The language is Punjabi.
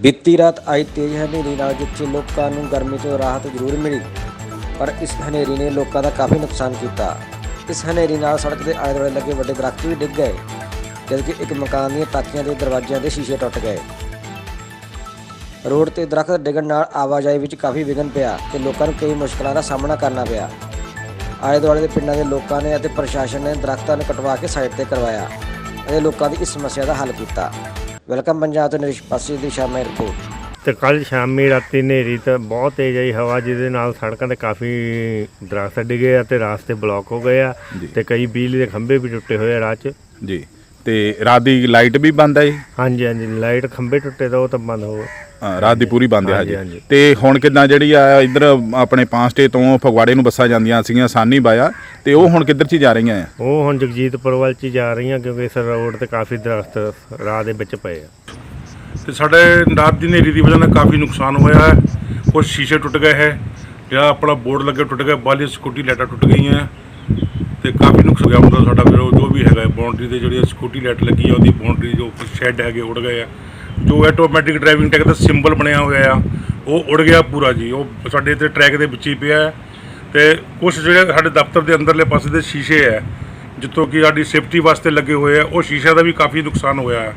ਬੀਤੀ ਰਾਤ ਆਈ ਤੇਜ਼ ਹਨੇਰੀ ਨਾਲ ਜਿੱਥੇ ਲੋਕਾਂ ਨੂੰ ਗਰਮੀ ਤੋਂ ਰਾਹਤ ਜ਼ਰੂਰ ਮਿਲੀ, ਪਰ ਇਸ ਹਨੇਰੀ ਨੇ ਲੋਕਾਂ ਦਾ ਕਾਫੀ ਨੁਕਸਾਨ ਕੀਤਾ। ਇਸ ਹਨੇਰੀ ਨਾਲ ਸੜਕ ਦੇ ਆਲੇ ਦੁਆਲੇ ਲੱਗੇ ਵੱਡੇ ਦਰੱਖਤ ਵੀ ਡਿੱਗ ਗਏ, ਜਦਕਿ ਇੱਕ ਮਕਾਨ ਦੀਆਂ ਤਾਕੀਆਂ ਦੇ ਦਰਵਾਜ਼ਿਆਂ ਦੇ ਸ਼ੀਸ਼ੇ ਟੁੱਟ ਗਏ। ਰੋਡ ਤੇ ਦਰਖਤ ਡਿੱਗਣ ਨਾਲ ਆਵਾਜਾਈ ਵਿੱਚ ਕਾਫੀ ਵਿਘਨ ਪਿਆ ਤੇ ਲੋਕਾਂ ਨੂੰ ਕਈ ਮੁਸ਼ਕਲਾਂ ਦਾ ਸਾਹਮਣਾ ਕਰਨਾ ਪਿਆ। ਆਲੇ ਦੁਆਲੇ ਦੇ ਪਿੰਡਾਂ ਦੇ ਲੋਕਾਂ ਨੇ ਅਤੇ ਪ੍ਰਸ਼ਾਸਨ ਨੇ ਦਰਖਤਾਂ ਨੂੰ ਕਟਵਾ ਕੇ ਸਾਈਡ ਤੇ ਕਰਵਾਇਆ ਅਤੇ ਲੋਕਾਂ ਦੀ ਇਸ ਸਮੱਸਿਆ ਦਾ ਹੱਲ ਕੀਤਾ। ਵੈਲਕਮ ਪੰਜਾਬ ਤੋਂ ਨਰਿਸ਼ ਪਾਸੀ ਦੀ ਸ਼ਾਮੇ ਰਿਪੋਰਟ ਤੇ ਕੱਲ ਸ਼ਾਮੀ ਰਾਤੀ ਹਨੇਰੀ ਤਾਂ ਬਹੁਤ ਤੇਜ਼ ਆਈ ਹਵਾ ਜਿਹਦੇ ਨਾਲ ਸੜਕਾਂ ਤੇ ਕਾਫੀ ਦਰਖਤ ਡਿੱਗੇ ਆ ਤੇ ਰਾਸਤੇ ਬਲੌਕ ਹੋ ਗਏ ਆ। ਤੇ ਕਈ ਬਿਜਲੀ ਦੇ ਖੰਭੇ ਵੀ ਟੁੱਟੇ ਹੋਏ ਆ ਰਾਹ 'ਚ। ਜੀ। ਤੇ ਰਾਤ ਦੀ ਲਾਈਟ ਵੀ ਬੰਦ ਹੈ ਜੀ? ਹਾਂਜੀ ਹਾਂਜੀ ਲਾਈਟ ਖੰਭੇ ਟੁੱਟੇ ਤਾਂ ਉਹ ਤਾਂ ਬੰਦ ਹੋ ਹਾਂ, ਰਾਤ ਦੀ ਪੂਰੀ ਬੰਦ ਹੈ ਹਾਂਜੀ, ਜੀ। ਤੇ ਹੁਣ ਕਿੱਦਾਂ ਜਿਹੜੀ ਆ ਇੱਧਰ ਆਪਣੇ ਪਾਂਸਟੇ ਤੋਂ ਫਗਵਾੜੇ ਨੂੰ ਬੱਸਾਂ ਜਾਂਦੀਆਂ ਸੀਗੀਆਂ ਸਾਨੀ ਬਾਇਆ ਤੇ ਉਹ ਹੁਣ ਕਿੱਧਰ ਚ ਜਾ ਰਹੀਆਂ ਆ? ਉਹ ਹੁਣ ਜਗਜੀਤਪੁਰ ਵੱਲ 'ਚ ਹੀ ਜਾ ਰਹੀਆਂ ਕਿਉਂਕਿ ਇਸ ਰੋਡ ਤੇ ਕਾਫੀ ਦਰਖਤ ਰਾਹ ਦੇ ਵਿੱਚ ਪਏ ਆ। ਤੇ ਸਾਡੇ ਰਾਤ ਦੀ ਹਨੇਰੀ ਦੀ ਵਜ੍ਹਾ ਨਾਲ ਕਾਫੀ ਨੁਕਸਾਨ ਹੋਇਆ ਹੈ। ਕੁਝ ਸ਼ੀਸ਼ੇ ਟੁੱਟ ਗਏ ਹੈ ਜਿਹੜਾ ਆਪਣਾ ਬੋਰਡ ਲੱਗੇ ਟੁੱਟ ਗਿਆ ਬਾਲੀ ਸਕੂਟੀ ਲਾਈਟਾਂ ਟੁੱਟ ਗਈਆਂ ਤੇ ਕਾਫੀ ਨੁਕਸਾਨ ਗਿਆ ਹੁੰਦਾ ਸਾਡਾ ਉਹ ਬਾਉਂਡਰੀ ਦੇ ਜਿਹੜੀ ਸਕਿਉਰਟੀ ਲੈਟ ਲੱਗੀ ਆ, ਉਹਦੀ ਬਾਉਂਡਰੀ ਜੋ ਸ਼ੈੱਡ ਹੈਗੇ, ਉੱਡ ਗਏ ਆ। ਜੋ ਆਟੋਮੈਟਿਕ ਡਰਾਈਵਿੰਗ ਟੈਕ ਦਾ ਸਿੰਬਲ ਬਣਿਆ ਹੋਇਆ ਆ, ਉਹ ਉੱਡ ਗਿਆ ਪੂਰਾ ਜੀ। ਉਹ ਸਾਡੇ ਇੱਥੇ ਟਰੈਕ ਦੇ ਵਿੱਚ ਹੀ ਪਿਆ ਹੈ। ਤੇ ਕੁਝ ਜਿਹੜੇ ਸਾਡੇ ਦਫ਼ਤਰ ਦੇ ਅੰਦਰਲੇ ਪਾਸੇ ਦੇ ਸ਼ੀਸ਼ੇ ਆ, ਜਿੱਥੋਂ ਕਿ ਸਾਡੀ ਸੇਫਟੀ ਵਾਸਤੇ ਲੱਗੇ ਹੋਏ ਆ, ਉਹ ਸ਼ੀਸ਼ੇ ਦਾ ਵੀ ਕਾਫੀ ਨੁਕਸਾਨ ਹੋਇਆ ਹੈ।